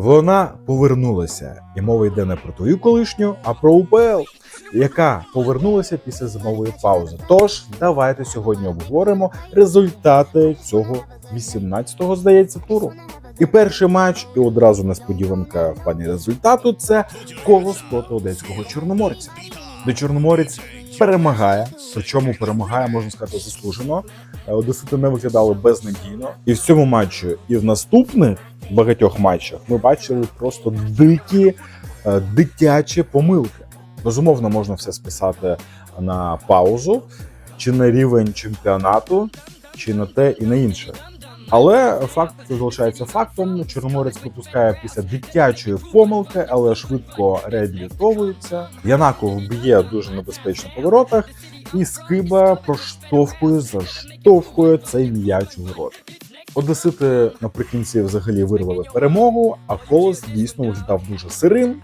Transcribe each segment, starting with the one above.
Вона повернулася, і мова йде не про твою колишню, а про УПЛ, яка повернулася після зимової паузи. Тож давайте сьогодні обговоримо результати цього 18-го, здається, туру. І перший матч, і одразу несподіванка в плані результату це колос проти одеського чорноморця, де чорноморець перемагає, причому перемагає, можна сказати, заслужено. Е, Одесити не виглядали безнадійно. І в цьому матчі, і в наступних багатьох матчах ми бачили просто дикі е, дитячі помилки. Безумовно, можна все списати на паузу, чи на рівень чемпіонату, чи на те і на інше. Але факт залишається фактом. Чорноморець пропускає після дитячої помилки, але швидко реабілітовується. Янаков б'є дуже небезпечно по воротах, і Скиба проштовхує, заштовхує цей м'яч у ворота. Одесити наприкінці взагалі вирвали перемогу, а колос дійсно виглядав дуже сирим,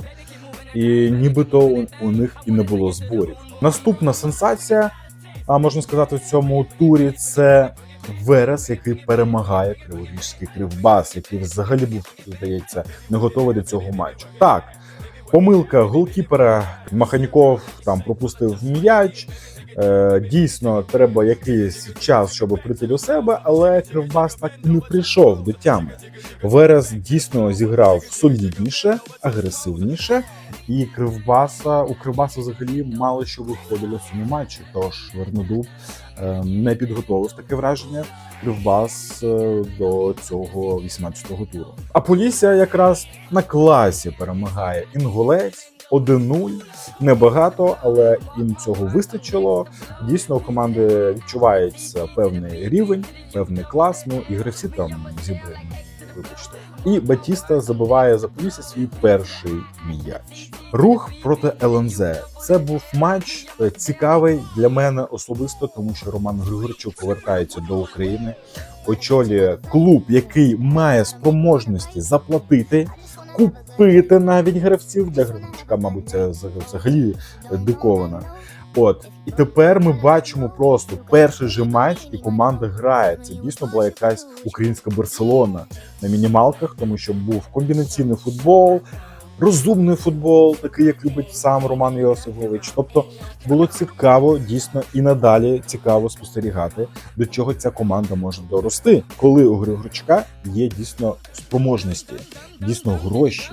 і нібито у, них і не було зборів. Наступна сенсація, а можна сказати, в цьому турі це Верес, який перемагає Криворізький Кривбас, який взагалі був, здається, не готовий до цього матчу. Так, помилка голкіпера Маханьков там пропустив м'яч. Е, дійсно, треба якийсь час, щоб прийти до себе, але Кривбас так і не прийшов до тями. Верес дійсно зіграв солідніше, агресивніше, і Кривбаса у Кривбаса взагалі мало що виходило в цьому матчі. Тож Вернодуб е, не підготовив таке враження. Кривбас е, до цього 18-го туру. А Полісся якраз на класі перемагає інгулець 1-0. Небагато, але їм цього вистачило. Дійсно, у команди відчувається певний рівень, певний клас. Ну і гравці там зібрані. Вибачте. І Батіста забиває за Полісся свій перший м'яч. Рух проти ЛНЗ. Це був матч е, цікавий для мене особисто, тому що Роман Григорчук повертається до України, очолює клуб, який має спроможності заплатити, купити навіть гравців для Григорчука, мабуть, це взагалі диковина. От і тепер ми бачимо просто перший же матч, і команда грає. Це дійсно була якась українська Барселона на мінімалках, тому що був комбінаційний футбол, розумний футбол, такий як любить сам Роман Йосифович. Тобто було цікаво, дійсно і надалі цікаво спостерігати, до чого ця команда може дорости, коли у Григорчука є дійсно спроможності, дійсно гроші.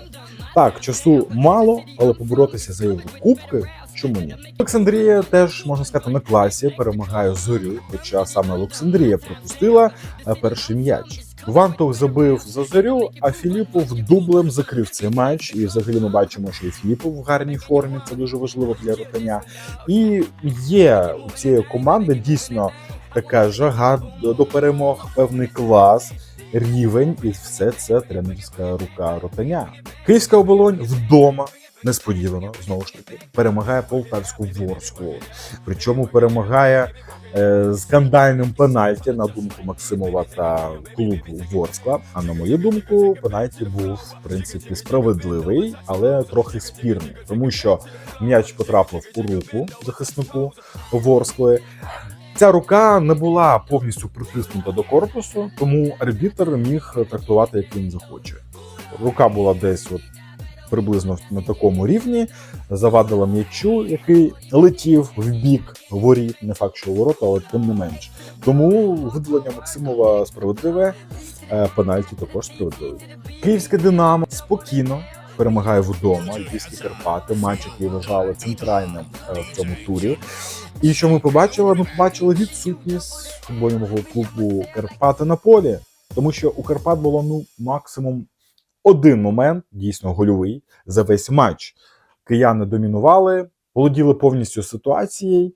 Так, часу мало, але поборотися за Єврокубки чому ні? Олександрія теж можна сказати на класі перемагає зорю, хоча саме Олександрія пропустила е, перший м'яч. Вантух забив за зорю, а Філіпов дублем закрив цей матч. І взагалі ми бачимо, що і Філіпов в гарній формі. Це дуже важливо для ротання. І є у цієї команди дійсно така жага до перемог, певний клас. Рівень і все це тренерська рука ротаня. Київська оболонь вдома несподівано знову ж таки перемагає полтавську ворску. Причому перемагає е, скандальним пенальті на думку Максимова та клубу Ворскла. А на мою думку, пенальті був в принципі справедливий, але трохи спірний, тому що м'яч потрапив у руку захиснику Ворскли. Ця рука не була повністю притиснута до корпусу, тому арбітр міг трактувати, як він захоче. Рука була десь от приблизно на такому рівні, завадила м'ячу, який летів в бік воріт, не факт, що у ворота, але тим не менш. Тому видалення Максимова справедливе, е, пенальті також справедливе. Київське Динамо спокійно. Перемагає вдома Львівські Карпати, матч, який вважали центральним е, в цьому турі. І що ми побачили? Ми побачили відсутність футбольного клубу Карпати на полі, тому що у Карпат було ну максимум один момент, дійсно гольовий, за весь матч. Кияни домінували, володіли повністю ситуацією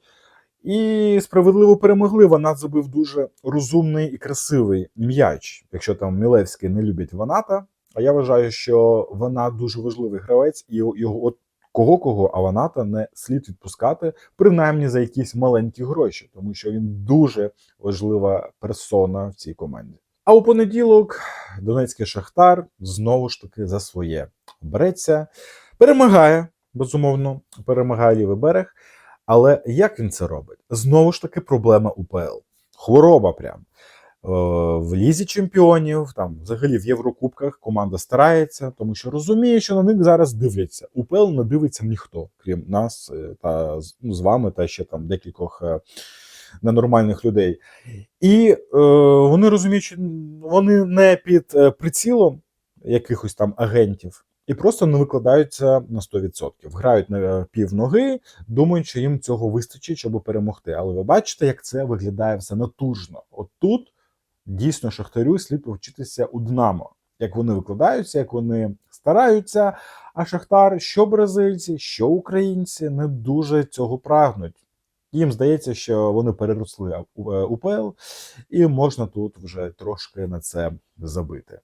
і справедливо перемогли. Вона забив дуже розумний і красивий м'яч. Якщо там Мілевський не любить Ваната, а я вважаю, що вона дуже важливий гравець, і його от кого кого, а Ваната не слід відпускати, принаймні за якісь маленькі гроші, тому що він дуже важлива персона в цій команді. А у понеділок Донецький Шахтар знову ж таки за своє береться, перемагає, безумовно, перемагає лівий берег. Але як він це робить? Знову ж таки, проблема УПЛ. Хвороба прям. в Лізі Чемпіонів, там взагалі в Єврокубках команда старається, тому що розуміє, що на них зараз дивляться. УПЛ не дивиться ніхто, крім нас е, та ну, з вами, та ще там декількох е, ненормальних людей. І е, вони розуміють, що вони не під е, прицілом якихось там агентів. І просто не викладаються на 100%. Грають на пів ноги, думають, що їм цього вистачить, щоб перемогти. Але ви бачите, як це виглядає все натужно. От тут дійсно Шахтарю слід повчитися у Динамо. Як вони викладаються, як вони стараються. А Шахтар, що бразильці, що українці, не дуже цього прагнуть. Їм здається, що вони переросли е, УПЛ, і можна тут вже трошки на це забити.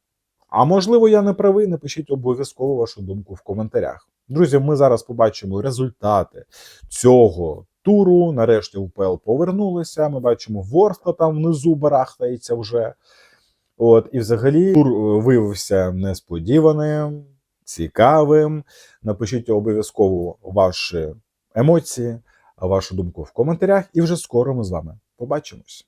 А можливо, я не правий. Напишіть обов'язково вашу думку в коментарях. Друзі, ми зараз побачимо результати цього туру. Нарешті УПЛ повернулися. Ми бачимо Ворскла там внизу барахтається вже. От, і взагалі тур е, виявився несподіваним, цікавим. Напишіть обов'язково ваші емоції, вашу думку в коментарях, і вже скоро ми з вами побачимось.